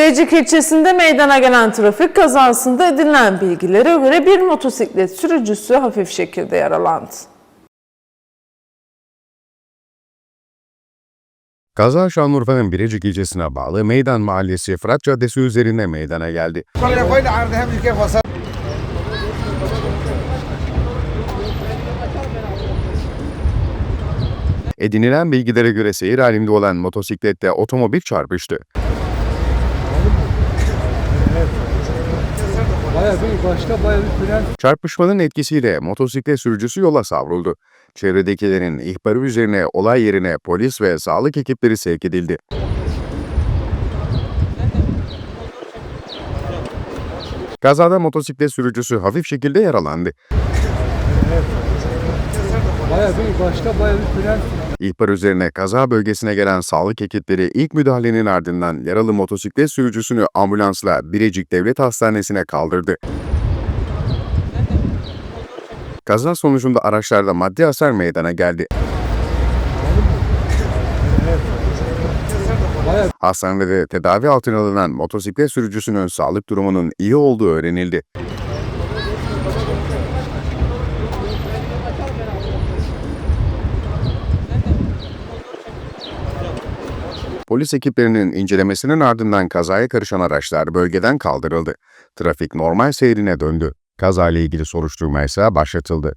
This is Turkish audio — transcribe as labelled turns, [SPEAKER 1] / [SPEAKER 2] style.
[SPEAKER 1] Bilecik ilçesinde meydana gelen trafik kazasında edinilen bilgilere göre bir motosiklet sürücüsü hafif şekilde yaralandı.
[SPEAKER 2] Kaza Şanlıurfa'nın Birecik ilçesine bağlı Meydan Mahallesi Fırat Caddesi üzerinde meydana geldi. Edinilen bilgilere göre seyir halinde olan motosiklette otomobil çarpıştı.
[SPEAKER 3] Baya bir başta baya bir fren
[SPEAKER 2] Çarpışmanın etkisiyle motosiklet sürücüsü yola savruldu. Çevredekilerin ihbarı üzerine olay yerine polis ve sağlık ekipleri sevk edildi. Kazada motosiklet sürücüsü hafif şekilde yaralandı.
[SPEAKER 3] Baya bir başta baya bir fren
[SPEAKER 2] İhbar üzerine kaza bölgesine gelen sağlık ekipleri ilk müdahalenin ardından yaralı motosiklet sürücüsünü ambulansla Birecik Devlet Hastanesi'ne kaldırdı. Kaza sonucunda araçlarda maddi hasar meydana geldi. Hastanede tedavi altına alınan motosiklet sürücüsünün sağlık durumunun iyi olduğu öğrenildi. Polis ekiplerinin incelemesinin ardından kazaya karışan araçlar bölgeden kaldırıldı. Trafik normal seyrine döndü. Kazayla ilgili soruşturma ise başlatıldı.